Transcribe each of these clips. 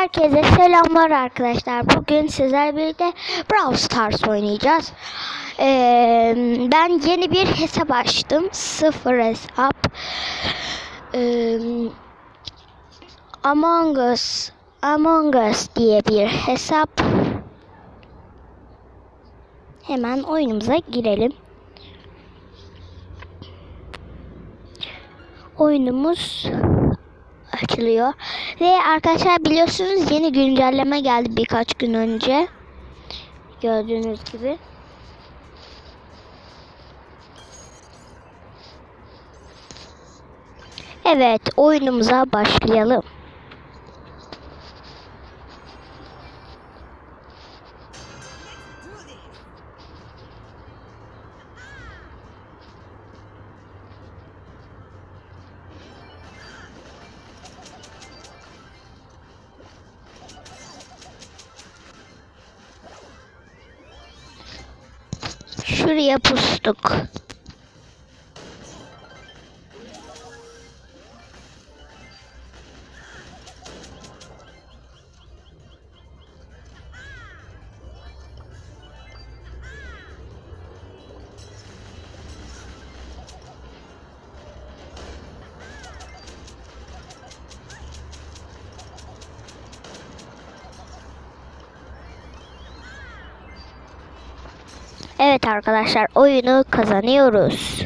Herkese selamlar arkadaşlar. Bugün sizlerle birlikte Brawl Stars oynayacağız. Ee, ben yeni bir hesap açtım. Sıfır hesap. Ee, Among Us Among Us diye bir hesap. Hemen oyunumuza girelim. Oyunumuz açılıyor. Ve arkadaşlar biliyorsunuz yeni güncelleme geldi birkaç gün önce. Gördüğünüz gibi. Evet oyunumuza başlayalım. Şuraya pustuk. Evet arkadaşlar oyunu kazanıyoruz.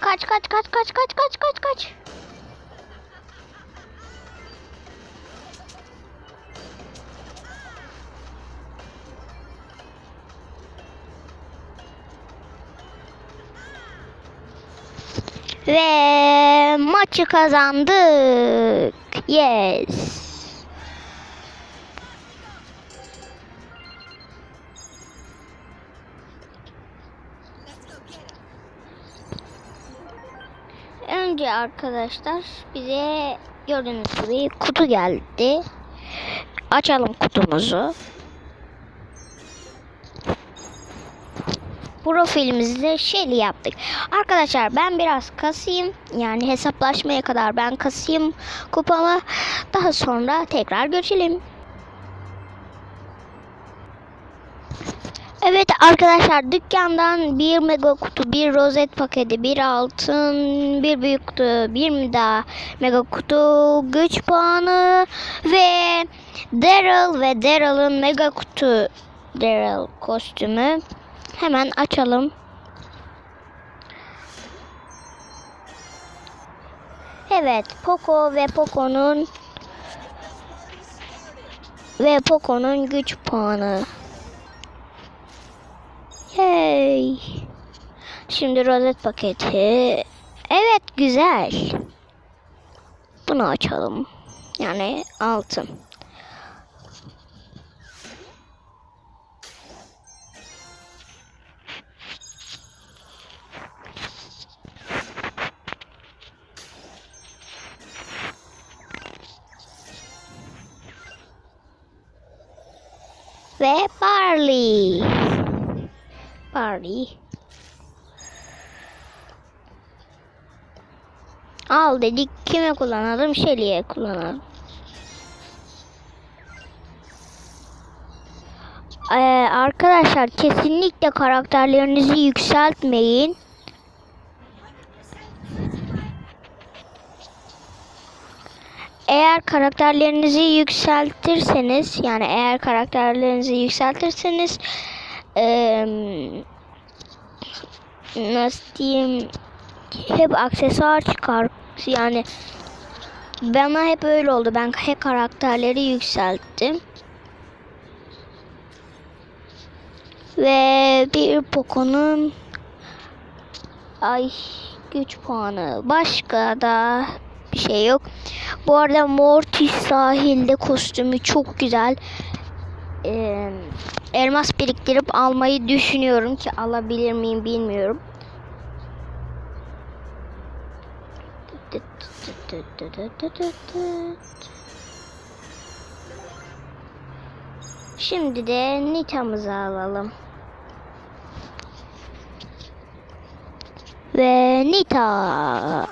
Kaç kaç kaç kaç kaç kaç kaç kaç. Ve maçı kazandık. Yes. Önce arkadaşlar bize gördüğünüz gibi kutu geldi. Açalım kutumuzu. Profilimizde şeyli yaptık. Arkadaşlar ben biraz kasayım. Yani hesaplaşmaya kadar ben kasayım kupamı. Daha sonra tekrar görüşelim. Evet arkadaşlar dükkandan bir mega kutu, bir rozet paketi, bir altın, bir büyük kutu, bir daha mega kutu, güç puanı ve Daryl ve Daryl'ın mega kutu Daryl kostümü. Hemen açalım. Evet, Poco ve Poco'nun ve Poco'nun güç puanı. Yay. Şimdi rozet paketi. Evet, güzel. Bunu açalım. Yani altın. Ve Barley. Barley. Al dedik kime kullanalım? Shelly'e kullanalım. Ee, arkadaşlar kesinlikle karakterlerinizi yükseltmeyin. Eğer karakterlerinizi yükseltirseniz yani eğer karakterlerinizi yükseltirseniz ee, nasıl diyeyim hep aksesuar çıkar. Yani bana hep öyle oldu. Ben hep karakterleri yükselttim. Ve bir Poco'nun ay güç puanı. Başka da bir şey yok. Bu arada Mortis sahilde kostümü çok güzel. Ee, elmas biriktirip almayı düşünüyorum ki alabilir miyim bilmiyorum. Şimdi de Nita'mızı alalım. Ve Nita.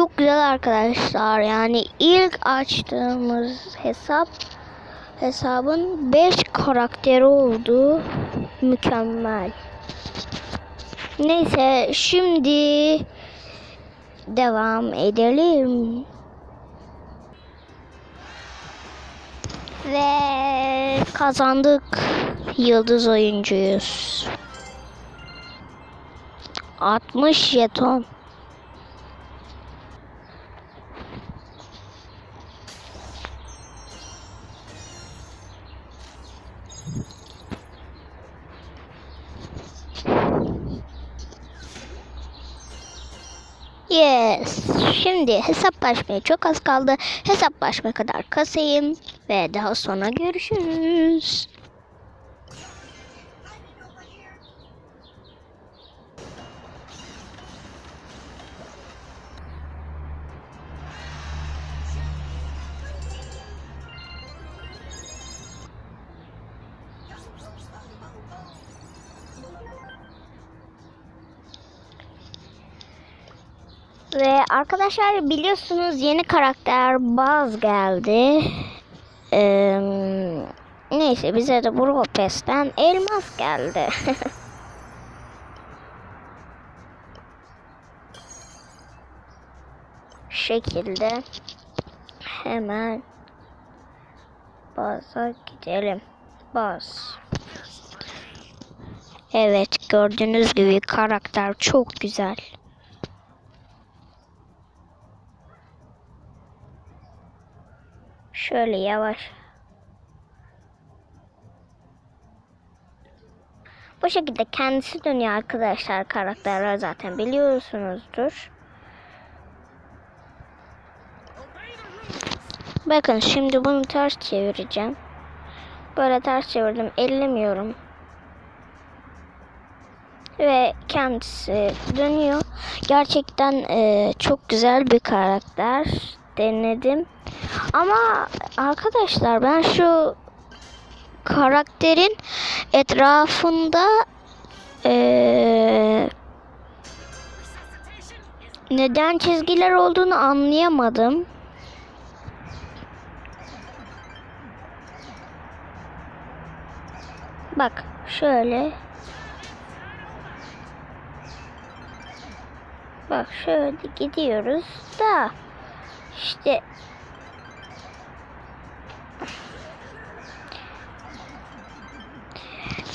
Çok güzel arkadaşlar. Yani ilk açtığımız hesap hesabın 5 karakteri oldu. Mükemmel. Neyse şimdi devam edelim. Ve kazandık. Yıldız oyuncuyuz. 60 jeton. Yes. Şimdi hesaplaşmaya çok az kaldı. Hesaplaşma kadar kasayım ve daha sonra görüşürüz. Ve arkadaşlar biliyorsunuz yeni karakter Baz geldi. Ee, neyse bize de Burgo Pest'ten elmas geldi. şekilde hemen Baz'a gidelim. Baz. Evet gördüğünüz gibi karakter çok güzel. Şöyle yavaş. Bu şekilde kendisi dönüyor arkadaşlar karakterler zaten biliyorsunuzdur. Bakın şimdi bunu ters çevireceğim. Böyle ters çevirdim. Ellemiyorum. Ve kendisi dönüyor. Gerçekten e, çok güzel bir karakter. Denedim. Ama arkadaşlar ben şu karakterin etrafında e, neden çizgiler olduğunu anlayamadım. Bak şöyle. Bak şöyle gidiyoruz da işte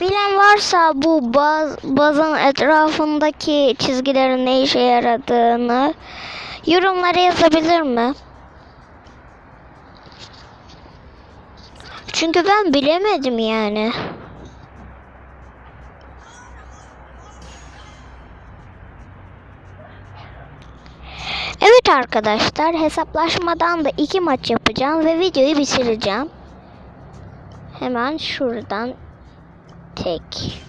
Bilen varsa bu baz, bazın etrafındaki çizgilerin ne işe yaradığını yorumlara yazabilir mi? Çünkü ben bilemedim yani. Evet arkadaşlar hesaplaşmadan da iki maç yapacağım ve videoyu bitireceğim. Hemen şuradan tek.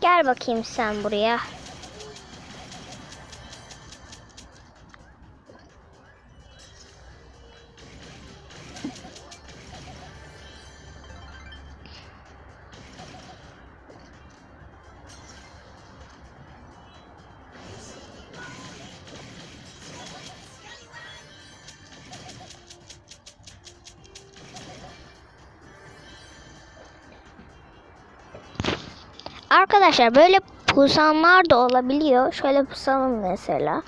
Gel bakayım sen buraya. Arkadaşlar böyle pusanlar da olabiliyor. Şöyle pusalım mesela.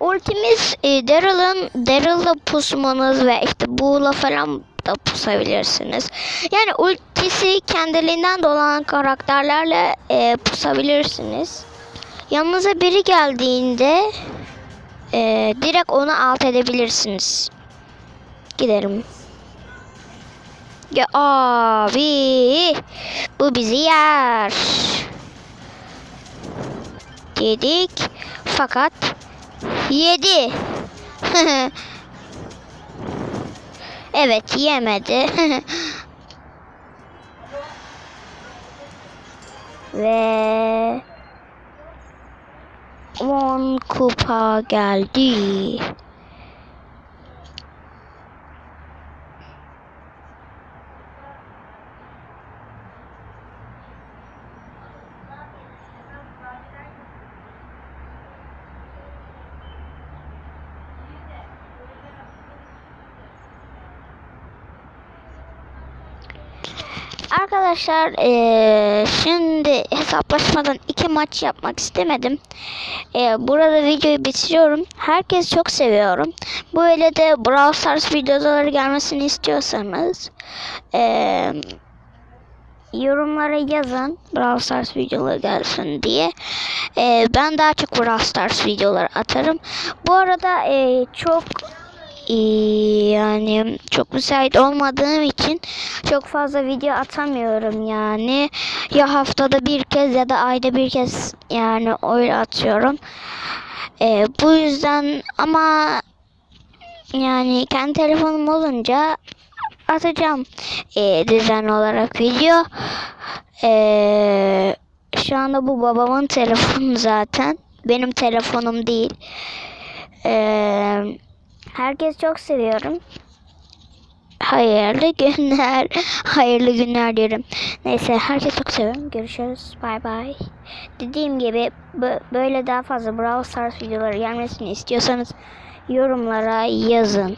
Ultimiz e, Daryl'ın Daryl'la pusmanız ve işte buğla falan da pusabilirsiniz. Yani ultisi kendiliğinden dolan karakterlerle e, pusabilirsiniz. Yanınıza biri geldiğinde e, direkt onu alt edebilirsiniz. Gidelim. Ya abi bu bizi yer. Dedik fakat yedi. Evet yemedi. Ve 10 kupa geldi. Arkadaşlar eee, şimdi hesaplaşmadan iki maç yapmak istemedim. Eee, burada videoyu bitiriyorum. Herkes çok seviyorum. Böyle de Brawl Stars videoları gelmesini istiyorsanız eee, yorumlara yazın Brawl Stars videoları gelsin diye. Eee, ben daha çok Brawl Stars videoları atarım. Bu arada eee, çok yani çok müsait olmadığım için çok fazla video atamıyorum yani. Ya haftada bir kez ya da ayda bir kez yani öyle atıyorum. Ee, bu yüzden ama yani kendi telefonum olunca atacağım ee, düzenli olarak video. Ee, şu anda bu babamın telefonu zaten. Benim telefonum değil. Ee, herkes çok seviyorum. Hayırlı günler. Hayırlı günler diyorum. Neyse herkes çok seviyorum. Görüşürüz. Bay bay. Dediğim gibi bö- böyle daha fazla Brawl Stars videoları gelmesini istiyorsanız yorumlara yazın.